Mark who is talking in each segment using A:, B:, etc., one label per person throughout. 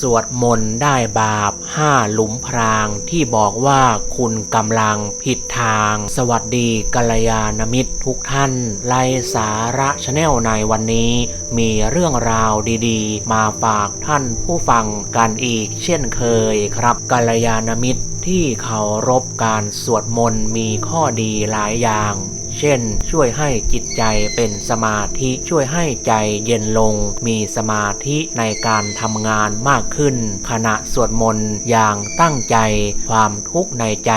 A: สวดมนต์ได้บาปห้าหลุมพรางที่บอกว่าคุณกำลังผิดทาง สวัสดีกัลยาณมิตรทุกท่านไลสาระชาแนลในวันนี้ มีเรื่องราวดีๆ มาฝากท่านผู้ฟังกันอีกเช่นเคยครับกัลยาณมิตรที่เคารพการสวดมนต์มีข้อดีหลายอย่าง เช่น ช่วยให้จิตใจเป็นสมาธิช่วยให้ใจเย็นลง มีสมาธิในการทำงานมากขึ้น ขณะสวดมนต์อย่างตั้งใจ ความทุกข์ในใจ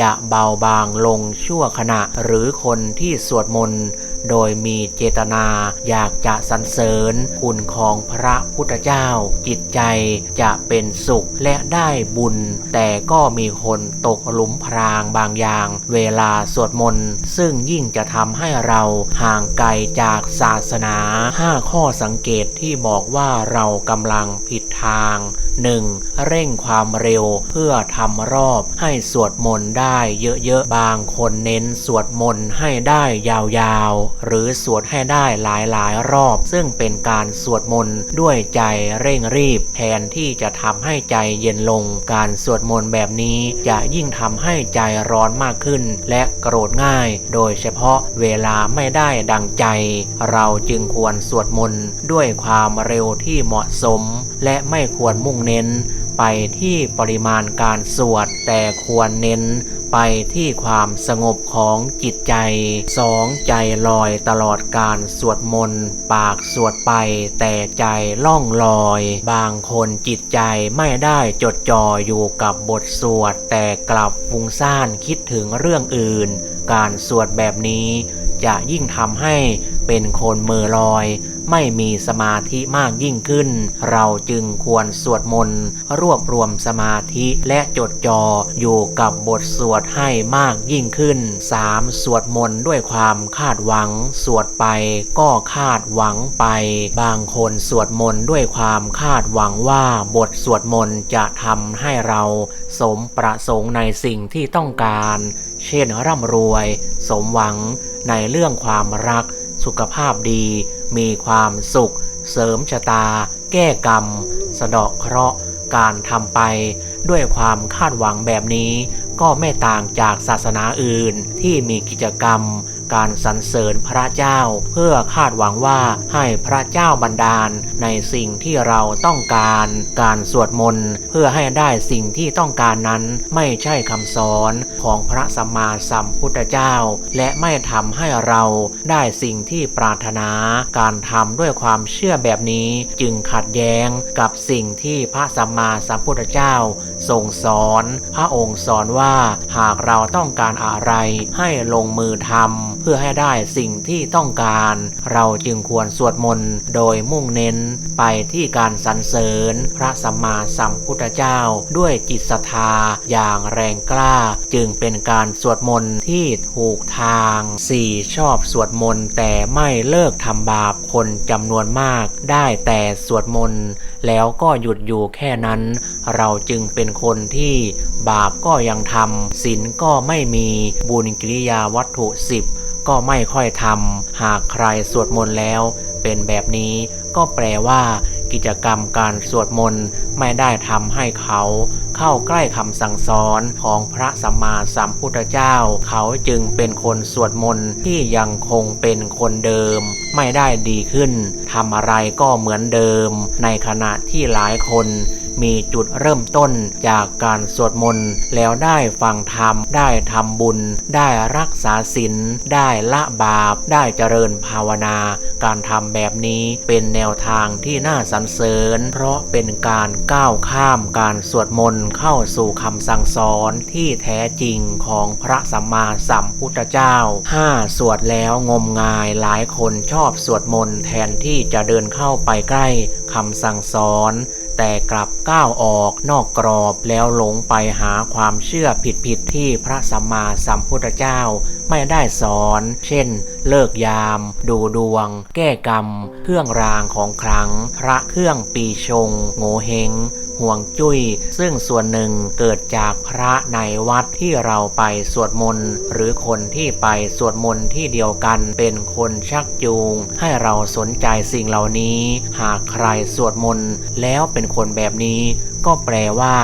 A: จะเบาบางลงชั่วขณะหรือคนที่สวดมนต์โดยมีเจตนาอยากจะสรรเสริญคุณของพระพุทธเจ้า จิตใจจะเป็นสุขและได้บุญ แต่ก็มีคนตกหลุมพรางบางอย่าง เวลาสวดมนต์ซึ่งยิ่งจะทำให้เราห่างไกลจากศาสนา 5 ข้อสังเกตที่บอกว่าเรากำลังผิดทาง 1. เร่งความเร็วเพื่อทำรอบให้สวดมนต์ได้เยอะๆ บางคนเน้นสวดมนต์ให้ได้ยาวๆ หรือสวดให้ได้หลายๆ รอบ ซึ่งเป็นการสวดมนต์ด้วยใจเร่งรีบ แทนที่จะทำให้ใจเย็นลง การสวดมนต์แบบนี้จะยิ่งทำให้ใจร้อนมากขึ้น และโกรธง่าย โดยเฉฉพาะเวลาไม่ได้ดังใจ เราจึงควรสวดมนต์ด้วยความเร็วที่เหมาะสม และไม่ควรมุ่งเน้น ไปที่ปริมาณการสวด แต่ควรเน้นไปที่ความสงบของจิตใจ 2. ใจลอยตลอดการสวดมนต์ปากสวดไปแต่ใจล่องลอย บางคนจิตใจไม่ได้จดจ่ออยู่กับบทสวด แต่กลับฟุ้งซ่านคิดถึงเรื่องอื่น การสวดแบบนี้จะยิ่งทำให้เป็นคนเมือลอย ไม่มีสมาธิมากยิ่งขึ้น เราจึงควรสวดมนต์รวบรวมสมาธิและจดจ่ออยู่กับบทสวดให้มากยิ่งขึ้น 3. สวดมนต์ด้วยความคาดหวัง สวดไปก็คาดหวังไป บางคนสวดมนต์ด้วยความคาดหวังว่าบทสวดมนต์จะทำให้เราสมประสงค์ในสิ่งที่ต้องการ เช่นร่ำรวย สมหวังในเรื่องความรัก สุขภาพดี มีความสุข เสริมชะตา แก้กรรม สะเดาะเคราะห์ การทำไป ด้วยความคาดหวังแบบนี้ ก็ไม่ต่างจากศาสนาอื่นที่มีกิจกรรม การสรรเสริญพระเจ้า เพื่อคาดหวังว่าให้พระเจ้าบันดาลในสิ่งที่เราต้องการ การสวดมนต์เพื่อให้ได้สิ่งที่ต้องการนั้นไม่ใช่คำสอนของพระสัมมาสัมพุทธเจ้า และไม่ทำให้เราได้สิ่งที่ปรารถนา การทำด้วยความเชื่อแบบนี้จึงขัดแย้งกับสิ่งที่พระสัมมาสัมพุทธเจ้าทรงสอน พระองค์สอนว่าหากเราต้องการอะไรให้ลงมือทำพื่อให้ได้สิ่งที่ต้องการ เราจึงควรสวดมนต์โดยมุ่งเน้นไปที่การสรรเสริญ พระสัมมาสัมพุทธเจ้า ด้วยจิตศรัทธาอย่างแรงกล้า จึงเป็นการสวดมนต์ที่ถูกทาง 4. ชอบสวดมนต์แต่ไม่เลิกทำบาปคนจำนวนมาก ได้แต่สวดมนต์แล้วก็หยุดอยู่แค่นั้น เราจึงเป็นคนที่บาปก็ยังทำศีลก็ไม่มีบุญกิริยาวัตถุสิบ ก็ไม่ค่อยทำหากใครสวดมนต์แล้ว เป็นแบบนี้ก็แปลว่า กิจกรรมการสวดมนต์ไม่ได้ทำให้เขาเข้าใกล้คำสั่งสอนของพระสัมมาสัมพุทธเจ้า เขาจึงเป็นคนสวดมนต์ที่ยังคงเป็นคนเดิม ไม่ได้ดีขึ้นทำอะไรก็เหมือนเดิม ในขณะที่หลายคนมีจุดเริ่มต้นจากการสวดมนต์แล้วได้ฟังธรรม ได้ทำบุญ ได้รักษาศีลได้ละบาป ได้เจริญภาวนา การทำแบบนี้เป็นแนวทางที่น่าสรรเสริญ เพราะเป็นการก้าวข้ามการสวดมนต์เข้าสู่คำสั่งสอนที่แท้จริงของพระสัมมาสัมพุทธเจ้า 5. สวดแล้วงมงายหลายคนชอบอบสวดมนต์แทนที่จะเดินเข้าไปใกล้คำสั่งสอน แต่กลับก้าวออกนอกกรอบแล้วหลงไปหาความเชื่อผิดๆที่พระสัมมาสัมพุทธเจ้าไม่ได้สอน เช่น เลิกยาม ดูดวง แก้กรรม เครื่องรางของขลัง พระเครื่องปีชง โงเฮง ห่วงจุย้ย ซึ่งส่วนหนึ่งเกิดจากพระในวัดที่เราไปสวดมนต์หรือคนที่ไปสวดมนต์ที่เดียวกันเป็นคนชักจูง ให้เราสนใจสิ่งเหล่านี้ หากใครสวดมนต์แล้วเป็นคนแบบนี้ ก็แปลว่า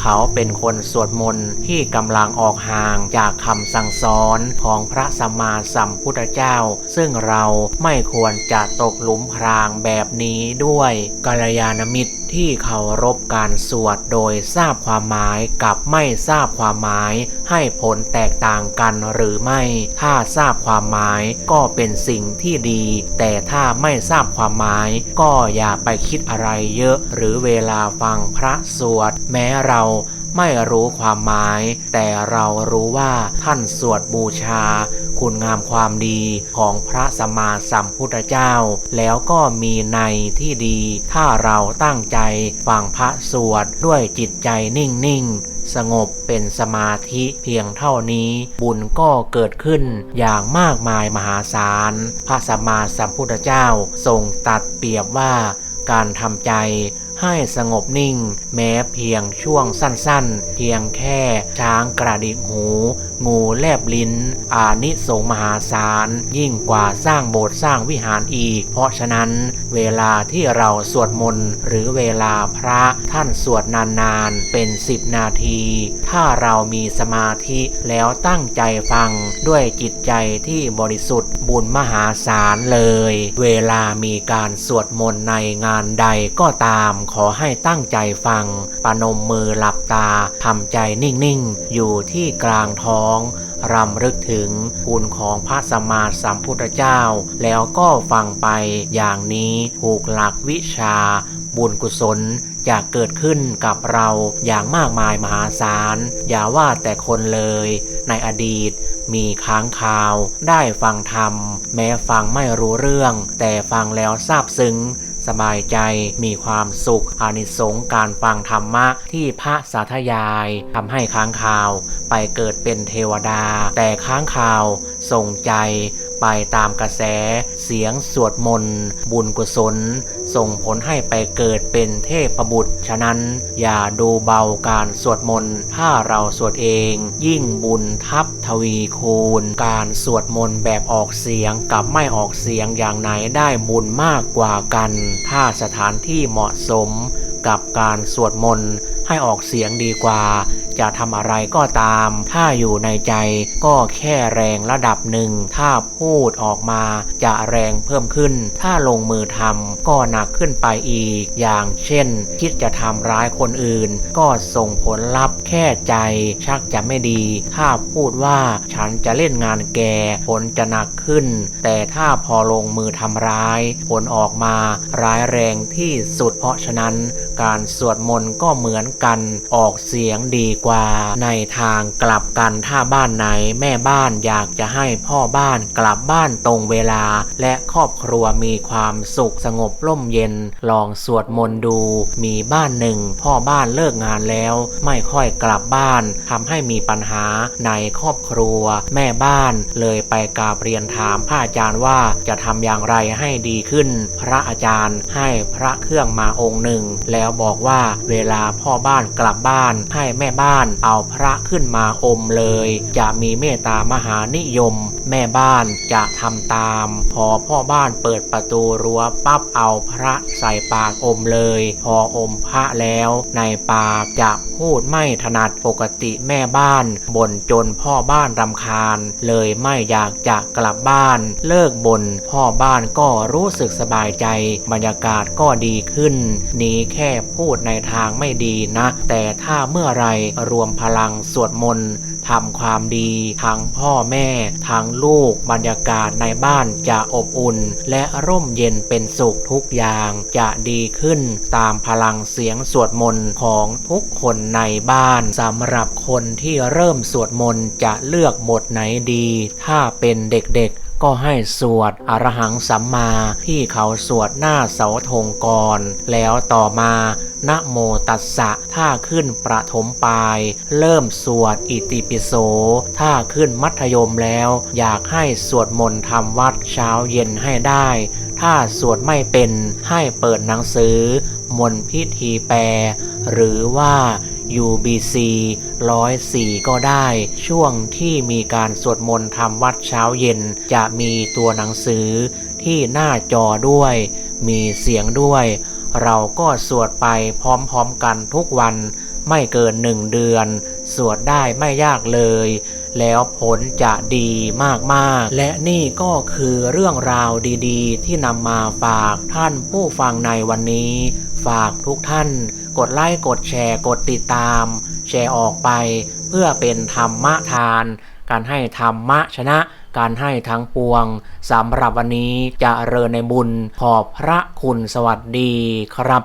A: เขาเป็นคนสวดมนต์ที่กำลังออกห่างจากคำสั่งสอนของพระสัมมาสัมพุทธเจ้า ซึ่งเราไม่ควรจะตกหลุมพรางแบบนี้ด้วยกัลยาณมิตรที่เคารพการสวดโดยทราบความหมายกับไม่ทราบความหมาย ให้ผลแตกต่างกันหรือไม่ ถ้าทราบความหมายก็เป็นสิ่งที่ดี แต่ถ้าไม่ทราบความหมาย ก็อย่าไปคิดอะไรเยอะ หรือเวลาฟังพระสวด แม้เราไม่รู้ความหมาย แต่เรารู้ว่าท่านสวดบูชา คุณงามความดีของพระสัมมาสัมพุทธเจ้า แล้วก็มีในที่ดี ถ้าเราตั้งใจฟังพระสวดด้วยจิตใจนิ่งๆสงบเป็นสมาธิเพียงเท่านี้บุญก็เกิดขึ้นอย่างมากมายมหาศาล พระสัมมาสัมพุทธเจ้าทรงตัดเปรียบว่าการทำใจ ให้สงบนิ่ง แม้เพียงช่วงสั้นๆ เพียงแค่ช้างกระดิกหู งูแลบลิ้น อานิสงมหาศาล ยิ่งกว่าสร้างโบสถ์สร้างวิหารอีก เพราะฉะนั้นเวลาที่เราสวดมนต์หรือเวลาพระท่านสวดนานๆ เป็นสิบนาที ถ้าเรามีสมาธิแล้วตั้งใจฟังด้วยจิตใจที่บริสุทธิ์บุญมหาศาลเลย เวลามีการสวดมนต์ในงานใดก็ตามขอให้ตั้งใจฟัง ปนมมือหลับตาทำใจนิ่งๆ อยู่ที่กลางท้องรำลึกถึงคุณของพระสมมาสัมพุทธเจ้า แล้วก็ฟังไปอย่างนี้ถูกหลักวิชา บุญกุศลจะเกิดขึ้นกับเราอย่างมากมายมหาศาล อย่าว่าแต่คนเลย ในอดีตมีค้างคาว ได้ฟังธรรม แม้ฟังไม่รู้เรื่อง แต่ฟังแล้วซาบซึ้ง สบายใจมีความสุขอานิสงส์การฟังธรรมะที่พระสาธยายทำให้ค้างคาวไปเกิดเป็นเทวดา แต่ค้างคาวส่งใจ ไปตามกระแส เสียงสวดมนต์บุญกุศล ส่งผลให้ไปเกิดเป็นเทพบุตร ฉะนั้นอย่าดูเบาการสวดมนต์ถ้าเราสวดเอง ยิ่งบุญทับทวีคูณ การสวดมนต์แบบออกเสียงกับไม่ออกเสียงอย่างไหนได้บุญมากกว่ากัน ถ้าสถานที่เหมาะสม กับการสวดมนต์ให้ออกเสียงดีกว่า จะทำอะไรก็ตาม ถ้าอยู่ในใจก็แค่แรงระดับหนึ่ง ถ้าพูดออกมาจะแรงเพิ่มขึ้น ถ้าลงมือทำก็หนักขึ้นไปอีก อย่างเช่น คิดจะทำร้ายคนอื่น ก็ส่งผลลัพธ์แค่ใจ ชักจะไม่ดี ถ้าพูดว่าฉันจะเล่นงานแกผลจะหนักขึ้น แต่ถ้าพอลงมือทำร้าย ผลออกมาร้ายแรงที่สุดเพราะฉะนั้นการสวดมนต์ก็เหมือนกันออกเสียงดีกว่า ในทางกลับกันถ้าบ้านไหนแม่บ้านอยากจะให้พ่อบ้านกลับบ้านตรงเวลา และครอบครัวมีความสุขสงบร่มเย็น ลองสวดมนต์ดู มีบ้านหนึ่ง พ่อบ้านเลิกงานแล้ว ไม่ค่อยกลับบ้านทำให้มีปัญหาในครอบครัว แม่บ้านเลยไปกราบเรียนถามพระอาจารย์ว่าจะทำอย่างไรให้ดีขึ้น พระอาจารย์ให้พระเครื่องมาองค์หนึ่งแล้วบอกว่าเวลาพ่อบ้านกลับบ้านให้แม่บ้านเอาพระขึ้นมาอมเลย จะมีเมตตามหานิยม แม่บ้านจะทำตาม พอพ่อบ้านเปิดประตูรั้วปั๊บเอาพระใส่ปากอมเลย พออมพระแล้วในปากจะพูดไม่ถนัดปกติแม่บ้านบ่นจนพ่อบ้านรำคาญ เลยไม่อยากจะกลับบ้าน เลิกบ่นพ่อบ้านก็รู้สึกสบายใจ บรรยากาศก็ดีขึ้น นี้แค่พูดในทางไม่ดีนะ แต่ถ้าเมื่อไรรวมพลังสวดมนต์ทำความดีทั้งพ่อแม่ทั้งลูกบรรยากาศในบ้านจะอบอุ่น และร่มเย็นเป็นสุขทุกอย่างจะดีขึ้นตามพลังเสียงสวดมนต์ของทุกคนในบ้านสำหรับคนที่เริ่มสวดมนต์จะเลือกบทไหนดี ถ้าเป็นเด็กๆ ก็ให้สวดอรหังสัมมาที่เขาสวดหน้าเสาธงก่อน แล้วต่อมานะโมตัสสะถ้าขึ้นประถมปลาย เริ่มสวดอิติปิโส ถ้าขึ้นมัธยมแล้ว อยากให้สวดมนต์ทำวัดเช้าเย็นให้ได้ ถ้าสวดไม่เป็นให้เปิดหนังสือ มนพิธีแปล หรือว่า UBC 104 ก็ได้ ช่วงที่มีการสวดมนต์ทำวัดเช้าเย็น จะมีตัวหนังสือที่หน้าจอด้วย มีเสียงด้วย เราก็สวดไปพร้อมๆกันทุกวันไม่เกินหนึ่งเดือน สวดได้ไม่ยากเลย แล้วผลจะดีมากๆ และนี่ก็คือเรื่องราวดีๆ ที่นำมาฝากท่านผู้ฟังในวันนี้ ฝากทุกท่าน กดไลค์กดแชร์กดติดตาม แชร์ออกไปเพื่อเป็นธรรมทาน การให้ธรรมะชนะการให้ทั้งปวงสำหรับวันนี้จะเริญในบุญขอบพระคุณสวัสดีครับ